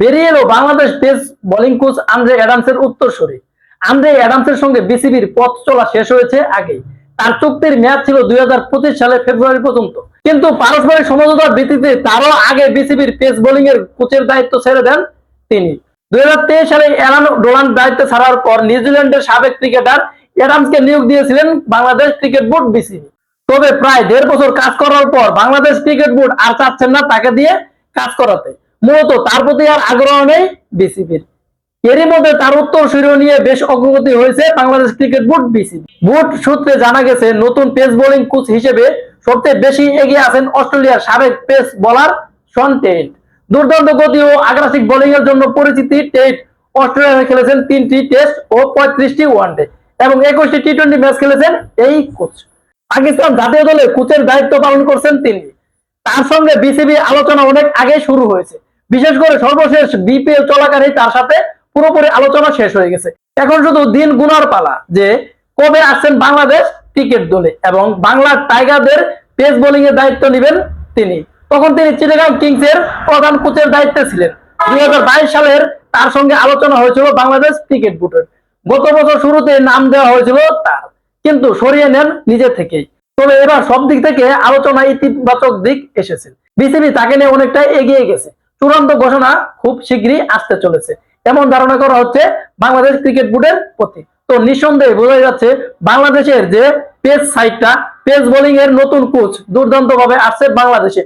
বেরিয়ে এলো Bangladesh pace bowling coach Andre অ্যাডামসের উত্তরসূরি। আন্দ্রে অ্যাডামসের সঙ্গে বিসিবির পথ চলা শেষ হয়েছে আগেই। তার চুক্তির মেয়াদ ছিল দুই সালে ফেব্রুয়ারি পর্যন্ত। কিন্তু পারস্পরিক সমঝোতার ভিত্তিতে তারও আগে বিসিবির পেস বোলিং এর কোচের দায়িত্ব ছেড়ে দেন তিনি। দুই হাজার তেইশ সালে অ্যালান ডোলান দায়িত্ব ছাড়ার পর নিউজিল্যান্ডের সাবেক ক্রিকেটার অ্যাডামসকে নিয়োগ দিয়েছিলেন বাংলাদেশ ক্রিকেট বোর্ড বিসিবি তবে প্রায় দেড় বছর কাজ করার পর বাংলাদেশ ক্রিকেট বোর্ড আর চাচ্ছেন না তাকে দিয়ে কাজ করাতে। মূলত তার প্রতি আর আগ্রহ নেই বিসিবির। এরই মধ্যে তার উত্তর নিয়ে বেশ অগ্রগতি হয়েছে Bangladesh cricket board BCB. Board সূত্রে জানা গেছে, নতুন পেস বোলিং কোচ হিসেবে সবচেয়ে বেশি এগিয়ে আছেন অস্ট্রেলিয়ার সাবেক পেস বোলার শন টেট দুর্দান্ত গতি ও আগ্রাসিক বোলিং এর জন্য পরিচিতি টেট অস্ট্রেলিয়ায় খেলেছেন তিনটি টেস্ট ও পঁয়ত্রিশটি ওয়ানডে এবং একুশটি টি টোয়েন্টি ম্যাচ খেলেছেন এই কোচ। পাকিস্তান জাতীয় দলে কোচের দায়িত্ব পালন করছেন তিনি। তার সঙ্গে বিসিবি আলোচনা অনেক আগে শুরু হয়েছে। বিশেষ করে সর্বশেষ বিপিএল চলাকালীন তার সাথে পুরোপুরি আলোচনা শেষ হয়ে গেছে। এখন শুধু দিন গুনার পালা যে কবে আসছেন বাংলাদেশ ক্রিকেট দলে এবং বাংলার টাইগারদের পেস বোলিং এর দায়িত্ব নেবেন তিনি। তখন তিনি চিটাগাং কিংস এর প্রধান কোচের দায়িত্বে ছিলেন। দুই সালের তার সঙ্গে আলোচনা হয়েছিল বাংলাদেশ ক্রিকেট বোর্ডের। গত বছর শুরুতে নাম দেওয়া হয়েছিল তার। কিন্তু সরিয়ে নেন নিজে থেকেই। তবে এবার সব দিক থেকে আলোচনা ইতিবাচক দিক এসেছে। বিসিবি তাকে নিয়ে অনেকটাই এগিয়ে গেছে। চূড়ান্ত ঘোষণা খুব শীঘ্রই আসতে চলেছে। এমন ধারণা করা হচ্ছে বাংলাদেশ ক্রিকেট বোর্ডের প্রতি। তো নিঃসন্দেহে বোঝা যাচ্ছে বাংলাদেশের যে পেস সাইডটা পেস বোলিং এর নতুন কোচ দুর্দান্ত ভাবে আসছে বাংলাদেশে।